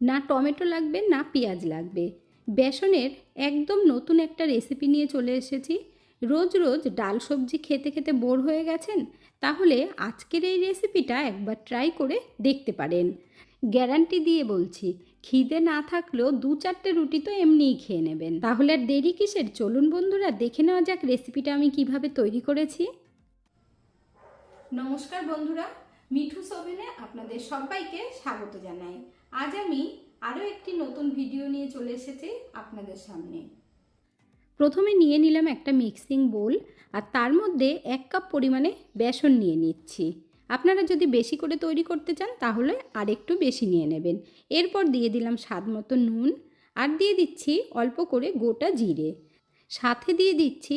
না টমেটো লাগবে, না পেঁয়াজ লাগবে। বেসনের একদম নতুন একটা রেসিপি নিয়ে চলে এসেছি। রোজ রোজ ডাল সবজি খেতে খেতে বোর হয়ে গেছেন? তাহলে আজকের এই রেসিপিটা একবার ট্রাই করে দেখতে পারেন। গ্যারান্টি দিয়ে বলছি, খিদে না থাকলেও দু চারটে রুটি তো এমনিই খেয়ে নেবেন। তাহলে আর দেরি কিসের? চলুন বন্ধুরা, দেখে নেওয়া যাক রেসিপিটা আমি কীভাবে তৈরি করেছি। নমস্কার বন্ধুরা, মিঠু সোভেনে আপনাদের সবাইকে স্বাগত জানাই। আজ আমি আরও একটি নতুন ভিডিও নিয়ে চলে এসেছি আপনাদের সামনে। প্রথমে নিয়ে নিলাম একটা মিক্সিং বোল আর তার মধ্যে এক কাপ পরিমাণে বেসন নিয়ে নিচ্ছি। আপনারা যদি বেশি করে তৈরি করতে চান, তাহলে আর একটু বেশি নিয়ে নেবেন। এরপর দিয়ে দিলাম স্বাদ মতো নুন আর দিয়ে দিচ্ছি অল্প করে গোটা জিরে। সাথে দিয়ে দিচ্ছি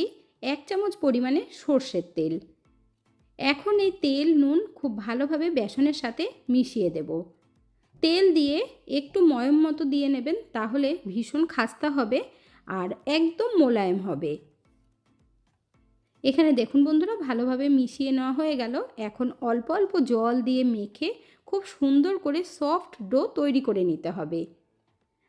এক চামচ পরিমাণে সর্ষের তেল। এখন এই তেল নুন খুব ভালোভাবে বেসনের সাথে মিশিয়ে দেব। তেল দিয়ে একটু ময়ম মতো দিয়ে নেবেন, তাহলে ভীষণ খাস্তা হবে আর একদম মোলায়েম হবে। এখানে দেখুন বন্ধুরা, ভালোভাবে মিশিয়ে নেওয়া হয়ে গেল। এখন অল্প অল্প জল দিয়ে মেখে খুব সুন্দর করে সফট ডো তৈরি করে নিতে হবে।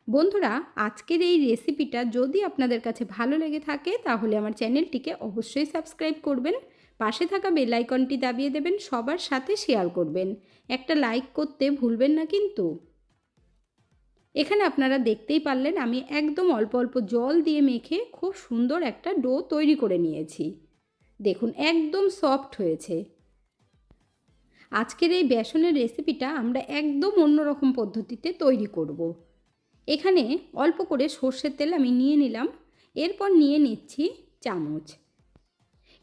বন্ধুরা, আজকের এই রেসিপিটা যদি আপনাদের কাছে ভালো লেগে থাকে, তাহলে আমার চ্যানেলটিকে অবশ্যই সাবস্ক্রাইব করবেন। পাশে থাকা বেল আইকনটি দাবিয়ে দেবেন, সবার সাথে শেয়ার করবেন। একটা লাইক করতে ভুলবেন না কিন্তু। এখানে আপনারা দেখতেই পারলেন, আমি একদম অল্প অল্প জল দিয়ে মেখে খুব সুন্দর একটা ডো তৈরি করে নিয়েছি। দেখুন, একদম সফট হয়েছে। আজকের এই বেসনের রেসিপিটা আমরা একদম অন্যরকম পদ্ধতিতে তৈরি করব। এখানে অল্প করে সর্ষের তেল আমি নিয়ে নিলাম, এরপর নিয়ে নিচ্ছি চামচ।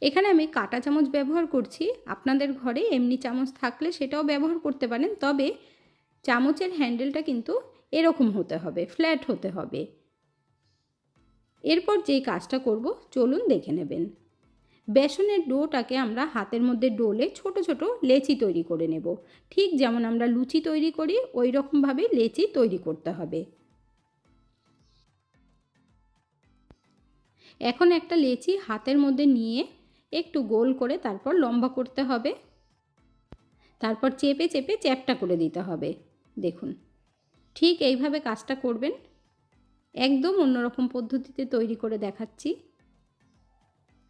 এখানে আমি কাটা চামচ ব্যবহার করছি। আপনাদের ঘরে এমনি চামচ থাকলে সেটাও ব্যবহার করতে পারেন, তবে চামচের হ্যান্ডেলটা কিন্তু এরকম হতে হবে, ফ্ল্যাট হতে হবে। এরপর যেই কাজটা করব, চলুন দেখে নেবেন। বেসনের ডোটাকে আমরা হাতের মধ্যে ডোলে ছোট ছোট লেচি তৈরি করে নেব। ঠিক যেমন আমরা লুচি তৈরি করি ওই রকমভাবে লেচি তৈরি করতে হবে। এখন একটা লেচি হাতের মধ্যে নিয়ে একটু গোল করে তারপর লম্বা করতে হবে। তারপর চেপে চেপে চ্যাপটা করে দিতে হবে। দেখুন, ঠিক এইভাবে কাজটা করবেন। একদম অন্যরকম পদ্ধতিতে তৈরি করে দেখাচ্ছি।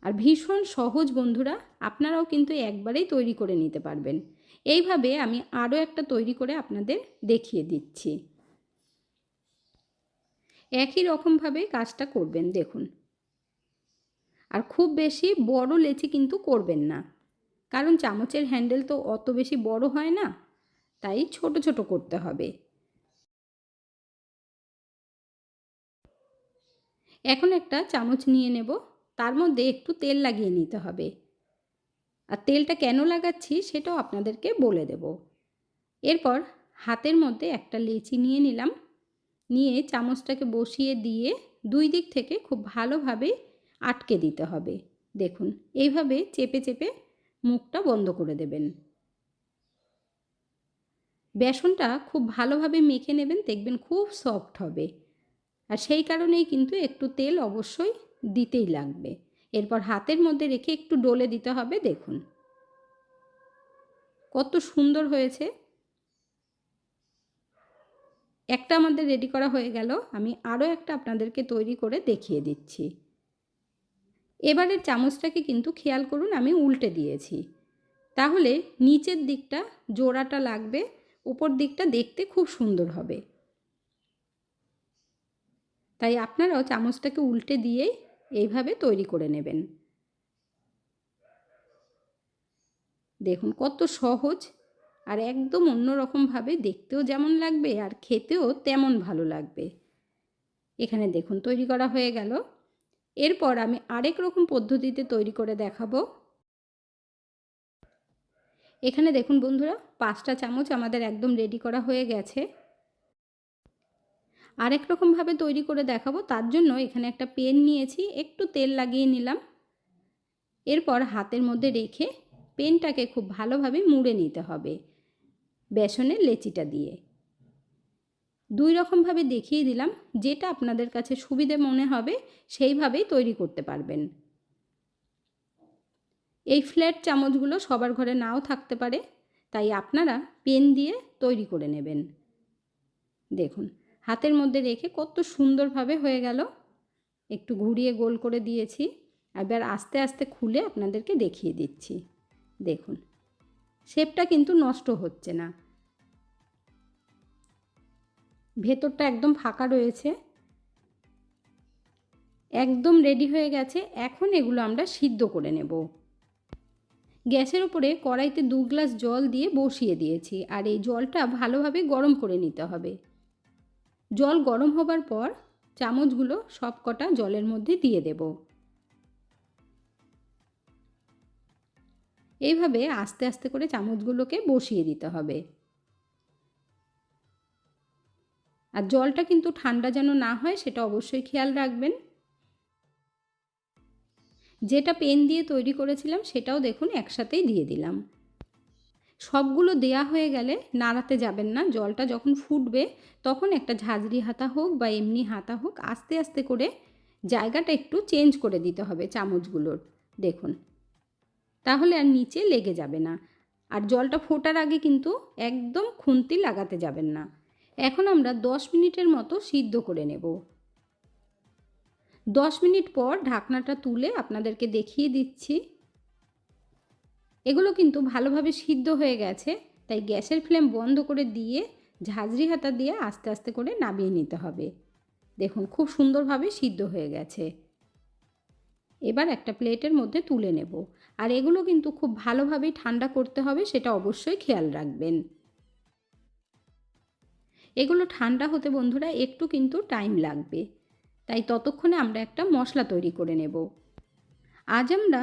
আর ভীষণ সহজ বন্ধুরা, আপনারাও কিন্তু একবারেই তৈরি করে নিতে পারবেন। এইভাবে আমি আরও একটা তৈরি করে আপনাদের দেখিয়ে দিচ্ছি। একই রকমভাবে কাজটা করবেন, দেখুন। আর খুব বেশি বড় লেচি কিন্তু করবেন না। কারণ চামচের হ্যান্ডেল তো অত বেশি বড় হয় না, তাই ছোট ছোট করতে হবে। এখন একটা চামচ নিয়ে নেব, তার মধ্যে একটু তেল লাগিয়ে নিতে হবে। আর তেলটা কেন লাগাচ্ছি সেটাও আপনাদেরকে বলে দেব। এরপর হাতের মধ্যে একটা লেচি নিয়ে নিলাম, নিয়ে চামচটাকে বসিয়ে দিয়ে দুই দিক থেকে খুব ভালোভাবে আটকে দিতে হবে। দেখুন, এইভাবে চেপে চেপে মুখটা বন্ধ করে দেবেন। বেসনটা খুব ভালোভাবে মেখে নেবেন, দেখবেন খুব সফট হবে। আর সেই কারণেই কিন্তু একটু তেল অবশ্যই দিতেই লাগবে। এরপর হাতের মধ্যে রেখে একটু ডলে দিতে হবে, দেখুন। কত সুন্দর হয়েছে। একটা আমাদের রেডি করা হয়ে গেল। আমি আরও একটা আপনাদেরকে তৈরি করে দেখিয়ে দিচ্ছি। এবারের চামচটাকে কিন্তু খেয়াল করুন আমি উল্টে দিয়েছি। তাহলে নিচের দিকটা জোড়াটা লাগবে, উপর দিকটা দেখতে খুব সুন্দর হবে। তাই আপনারাও চামচটাকে উল্টে দিয়েই এইভাবে তৈরি করে নেবেন। দেখুন কত সহজ আর একদম অন্যরকমভাবে দেখতেও যেমন লাগবে আর খেতেও তেমন ভালো লাগবে। এখানে দেখুন তৈরি করা হয়ে গেল। এরপর আমি আরেক রকম পদ্ধতিতে তৈরি করে দেখাবো। এখানে দেখুন বন্ধুরা, পাঁচটা চামচ আমাদের একদম রেডি করা হয়ে গেছে। আরেক রকমভাবে তৈরি করে দেখাবো, তার জন্য এখানে একটা পেন নিয়েছি, একটু তেল লাগিয়ে নিলাম। এরপর হাতের মধ্যে রেখে পেনটাকে খুব ভালোভাবে মুড়ে নিতে হবে বেসনের লেচিটা দিয়ে। দুই রকমভাবে দেখিয়ে দিলাম, যেটা আপনাদের কাছে সুবিধে মনে হবে, সেইভাবেই তৈরি করতে পারবেন। এই ফ্ল্যাট চামচগুলো সবার ঘরে নাও থাকতে পারে, তাই আপনারা পেন দিয়ে তৈরি করে নেবেন। দেখুন, হাতের মধ্যে রেখে কত সুন্দরভাবে হয়ে গেল। একটু ঘুরিয়ে গোল করে দিয়েছি, এবার আস্তে আস্তে খুলে আপনাদেরকে দেখিয়ে দিচ্ছি। দেখুন, শেপটা কিন্তু নষ্ট হচ্ছে না। ভেতরটা একদম ফাঁকা রয়েছে। একদম রেডি হয়ে গেছে। এখন এগুলো আমরা সিদ্ধ করে নেব। গ্যাসের উপরে কড়াইতে দু গ্লাস জল দিয়ে বসিয়ে দিয়েছি। আর এই জলটা ভালোভাবে গরম করে নিতে হবে। জল গরম হবার পর চামচগুলো সব কটা জলের মধ্যে দিয়ে দেব। এইভাবে আস্তে আস্তে করে চামচগুলোকে বসিয়ে দিতে হবে। আর জলটা কিন্তু ঠান্ডা যেন না হয়, সেটা অবশ্যই খেয়াল রাখবেন। যেটা পেন দিয়ে তৈরি করেছিলাম, সেটাও দেখুন একসাথেই দিয়ে দিলাম। সবগুলো দেয়া হয়ে গেলে নাড়াতে যাবেন না, জলটা যখন ফুটবে তখন একটা ঝাঁঝরি হাতা হোক বা এমনি হাতা হোক, আস্তে আস্তে করে জায়গাটা একটু চেঞ্জ করে দিতে হবে চামচগুলোর, দেখুন। তাহলে আর নিচে লেগে যাবে না। আর জলটা ফোটার আগে কিন্তু একদম খুন্তি লাগাতে যাবেন না। এখন আমরা দশ মিনিটের মতো সিদ্ধ করে নেব। দশ মিনিট পর ঢাকনাটা তুলে আপনাদেরকে দেখিয়ে দিচ্ছি। এগুলো কিন্তু ভালোভাবে সিদ্ধ হয়ে গেছে, তাই গ্যাসের ফ্লেম বন্ধ করে দিয়ে ঝাঁঝরি হাতা দিয়ে আস্তে আস্তে করে নামিয়ে নিতে হবে। দেখুন, খুব সুন্দরভাবে সিদ্ধ হয়ে গেছে। এবার একটা প্লেটের মধ্যে তুলে নেব। আর এগুলো কিন্তু খুব ভালোভাবেই ঠান্ডা করতে হবে, সেটা অবশ্যই খেয়াল রাখবেন। এগুলো ঠান্ডা হতে বন্ধুরা একটু কিন্তু টাইম লাগবে। তাই ততক্ষণে আমরা একটা মশলা তৈরি করে নেব। আজ আমরা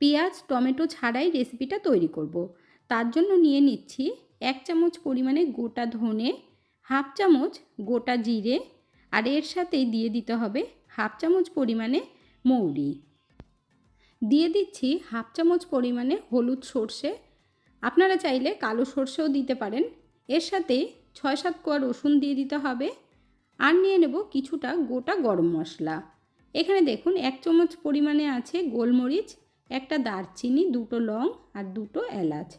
পেঁয়াজ, টমেটো ছাড়াই রেসিপিটা তৈরি করব। তার জন্য নিয়ে নিচ্ছি এক চামচ পরিমাণে গোটা ধনে, হাফ চামচ গোটা জিরে, আর এর সাথেই দিয়ে দিতে হবে হাফ চামচ পরিমাণে মৌরি। দিয়ে দিচ্ছি হাফ চামচ পরিমাণে হলুদ সর্ষে। আপনারা চাইলে কালো সর্ষেও দিতে পারেন। এর সাথে ছয় সাত কোয়া রসুন দিয়ে দিতে হবে। আর নিয়ে নেব কিছুটা গোটা গরম মশলা। এখানে দেখুন এক চামচ পরিমাণে আছে গোলমরিচ, একটা দারচিনি, দুটো লং আর দুটো এলাচ।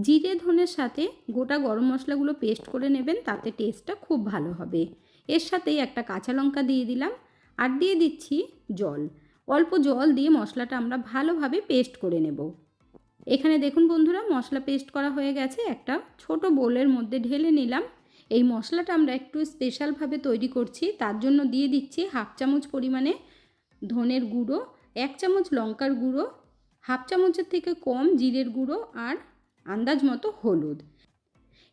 জিরে, ধনের সাথে গোটা গরম মশলাগুলো পেস্ট করে নেবেন, তাতে টেস্টটা খুব ভালো হবে। এর সাথেই একটা কাঁচা লঙ্কা দিয়ে দিলাম। আর দিয়ে দিচ্ছি জল। অল্প জল দিয়ে মশলাটা আমরা ভালোভাবে পেস্ট করে নেব। এখানে দেখুন বন্ধুরা, মশলা পেস্ট করা হয়ে গেছে। একটা ছোট বোলের মধ্যে ঢেলে নিলাম। এই মশলাটা আমরা একটু স্পেশালভাবে তৈরি করছি। তার জন্য দিয়ে দিচ্ছি হাফ চামচ পরিমাণে ধনের গুঁড়ো, এক চামচ লঙ্কার গুঁড়ো, হাফ চামচের থেকে কম জিরের গুঁড়ো আর আন্দাজ মতো হলুদ।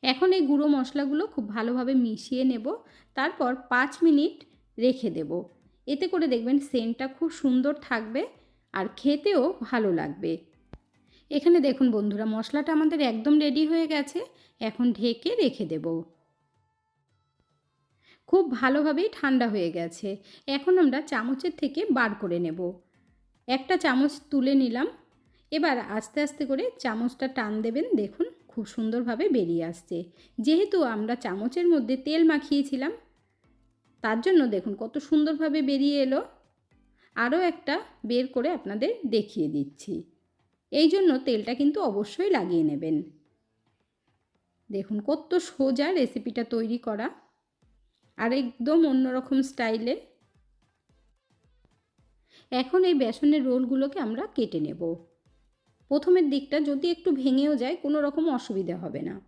এখন এই গুঁড়ো মশলাগুলো খুব ভালোভাবে মিশিয়ে নেব। তারপর পাঁচ মিনিট রেখে দেব। এতে করে দেখবেন সেন্টটা খুব সুন্দর থাকবে আর খেতেও ভালো লাগবে। এখানে দেখুন বন্ধুরা, মশলাটা আমাদের একদম রেডি হয়ে গেছে। এখন ঢেকে রেখে দেব। খুব ভালোভাবেই ঠান্ডা হয়ে গেছে। এখন আমরা চামচের থেকে বার করে নেব। একটা চামচ তুলে নিলাম। এবার আস্তে আস্তে করে চামচটা টান দেবেন। দেখুন খুব সুন্দরভাবে বেরিয়ে আসছে। যেহেতু আমরা চামচের মধ্যে তেল মাখিয়েছিলাম, তার জন্য দেখুন কত সুন্দরভাবে বেরিয়ে এলো। আরও একটা বের করে আপনাদের দেখিয়ে দিচ্ছি। এই জন্য তেলটা কিন্তু অবশ্যই লাগিয়ে নেবেন। দেখুন কত সোজা রেসিপিটা তৈরি করা। আর একদম অন্যরকম স্টাইলে। এখন এই বেসনের রোলগুলোকে আমরা কেটে নেব। প্রথমের দিকটা যদি একটু ভেঙেও যায়, কোনো রকম অসুবিধা হবে না।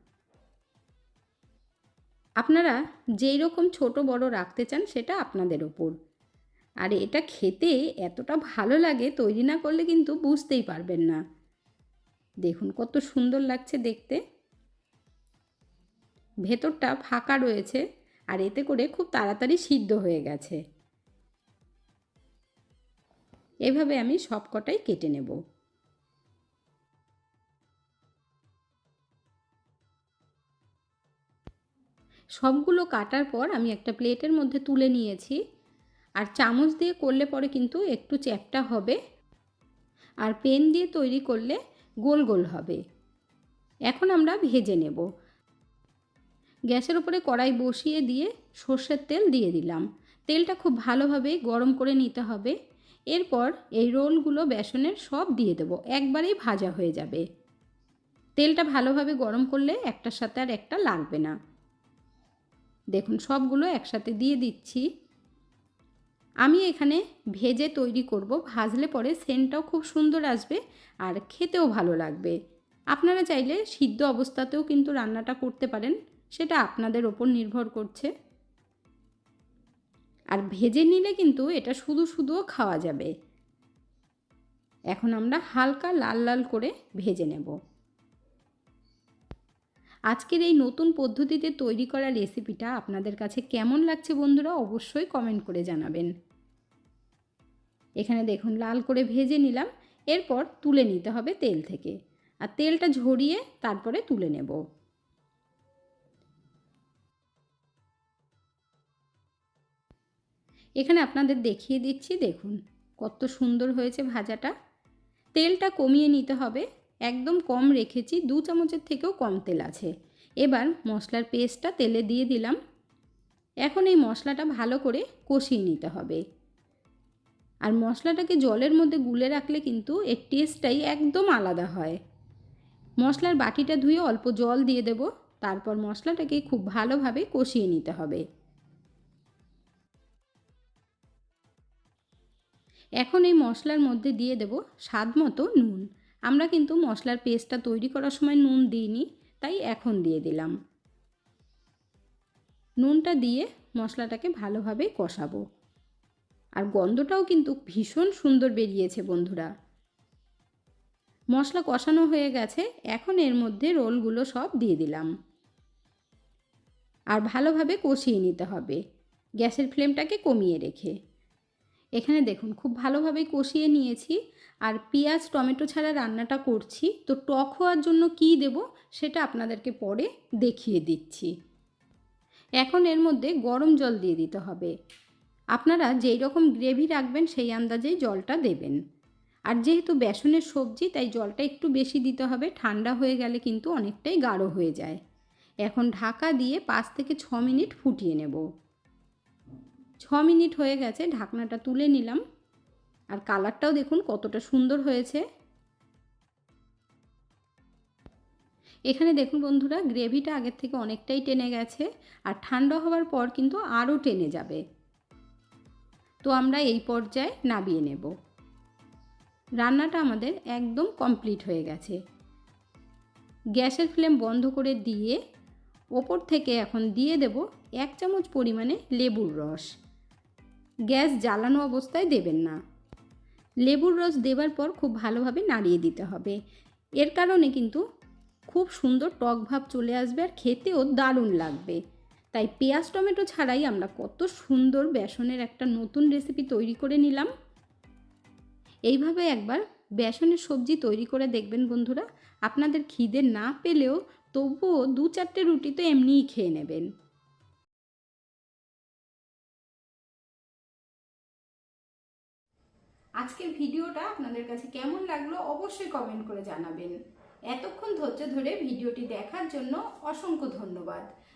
আপনারা যেই রকম ছোট বড় রাখতে চান, সেটা আপনাদের ওপর। আর এটা খেতে এতটা ভালো লাগে, তৈরি না করলে কিন্তু বুঝতেই পারবেন না। দেখুন কত সুন্দর লাগছে দেখতে। ভেতরটা ফাঁকা রয়েছে আর এতে করে খুব তাড়াতাড়ি সিদ্ধ হয়ে গেছে। এভাবে আমি সব কটাই কেটে নেব। সবগুলো কাটার পর আমি একটা প্লেটের মধ্যে তুলে নিয়েছি। আর চামচ দিয়ে করলে পরে কিন্তু একটু চ্যাপটা হবে। আর পেন দিয়ে তৈরি করলে গোল গোল হবে। এখন আমরা ভেজে নেব। গ্যাসের উপরে কড়াই বসিয়ে দিয়ে সর্ষের তেল দিয়ে দিলাম। তেলটা খুব ভালোভাবে গরম করে নিতে হবে। এরপর এই রোলগুলো বেসনের সব দিয়ে দেবো। একবারেই ভাজা হয়ে যাবে। তেলটা ভালোভাবে গরম করলে একটার সাথে আর একটা লাগবে না। দেখুন, সবগুলো একসাথে দিয়ে দিচ্ছি। আমি এখানে ভেজে তৈরি করব। ভাজলে পরে সেন্টটাও খুব সুন্দর আসবে আর খেতেও ভালো লাগবে। আপনারা চাইলে সিদ্ধ অবস্থাতেও কিন্তু রান্নাটা করতে পারেন, সেটা আপনাদের ওপর নির্ভর করছে। আর ভেজে নিলে কিন্তু এটা শুধু শুধুও খাওয়া যাবে। এখন আমরা হালকা লাল লাল করে ভেজে নেব। আজকের এই নতুন পদ্ধতিতে তৈরি করা রেসিপিটা আপনাদের কাছে কেমন লাগছে বন্ধুরা অবশ্যই কমেন্ট করে জানাবেন। এখানে দেখুন লাল করে ভেজে নিলাম, এরপর তুলে নিতে হবে তেল থেকে। আর তেলটা ঝরিয়ে তারপরে তুলে নেব। এখানে আপনাদের দেখিয়ে দিচ্ছি, দেখুন কত সুন্দর হয়েছে ভাজাটা। তেলটা কমিয়ে নিতে হবে, একদম কম রেখেছি, দু চামচের থেকেও কম তেল আছে। এবার মশলার পেস্টটা তেলে দিয়ে দিলাম। এখন এই মশলাটা ভালো করে কষিয়ে নিতে হবে। আর মশলাটাকে জলের মধ্যে গুলে রাখলে কিন্তু এর টেস্টটাই একদম আলাদা হয়। মশলার বাটিটা ধুয়ে অল্প জল দিয়ে দেব, তারপর মশলাটাকে খুব ভালোভাবে কষিয়ে নিতে হবে। এখন এই মশলার মধ্যে দিয়ে দেব স্বাদ মতো নুন। আমরা কিন্তু মশলার পেস্টটা তৈরি করার সময় নুন দিইনি, তাই এখন দিয়ে দিলাম। নুনটা দিয়ে মশলাটাকে ভালোভাবে কষাবো। আর গন্ধটাও কিন্তু ভীষণ সুন্দর বেরিয়েছে, বন্ধুরা। মশলা কষানো হয়ে গেছে, এখন এর মধ্যে রোলগুলো সব দিয়ে দিলাম। আর ভালোভাবে কষিয়ে নিতে হবে, গ্যাসের ফ্লেমটাকে কমিয়ে রেখে। এখানে দেখুন, খুব ভালোভাবে কষিয়ে নিয়েছি, আর পেঁয়াজ, টমেটো ছাড়া রান্নাটা করছি, তো টক হওয়ার জন্য কি দেব সেটা আপনাদেরকে পরে দেখিয়ে দিচ্ছি। এখন এর মধ্যে গরম জল দিয়ে দিতে হবে। আপনারা যেই রকম গ্রেভি রাখবেন, সেই আন্দাজেই জলটা দেবেন। আর যেহেতু বেসনের সবজি, তাই জলটা একটু বেশি দিতে হবে। ঠান্ডা হয়ে গেলে কিন্তু অনেকটাই গাঢ় হয়ে যায়। এখন ঢাকা দিয়ে পাঁচ থেকে ছ মিনিট ফুটিয়ে নেব। ছ মিনিট হয়ে গেছে, ঢাকনাটা তুলে নিলাম। আর কালারটাও দেখুন কতটা সুন্দর হয়েছে। এখানে দেখুন বন্ধুরা, গ্রেভিটা আগের থেকে অনেকটাই টেনে গেছে। আর ঠান্ডা হওয়ার পর কিন্তু আরও টেনে যাবে। তো আমরা এই পর্যায়ে নাবিয়ে নেব। রান্নাটা আমাদের একদম কমপ্লিট হয়ে গেছে। গ্যাসের ফ্লেম বন্ধ করে দিয়ে ওপর থেকে এখন দিয়ে দেব এক চামচ পরিমাণে লেবুর রস। গ্যাস জ্বালানো অবস্থায় দেবেন না। লেবুর রস দেবার পর খুব ভালোভাবে নাড়িয়ে দিতে হবে। এর কারণে কিন্তু খুব সুন্দর টক ভাব চলে আসবে আর খেতেও দারুণ লাগবে। তাই পেঁয়াজ টমেটো ছাড়াই আমরা কত সুন্দর বেসনের একটা নতুন রেসিপি তৈরি করে নিলাম। এইভাবে একবার বেসনের সবজি তৈরি করে দেখবেন বন্ধুরা। আপনাদের খিদে না পেলেও তবুও দু চারটে রুটি তো এমনিই খেয়ে নেবেন। আজকের ভিডিওটা আপনাদের কাছে কেমন লাগল অবশ্যই কমেন্ট করে জানাবেন। এতক্ষণ ধৈর্য ধরে ভিডিওটি দেখার জন্য অসংখ্য ধন্যবাদ।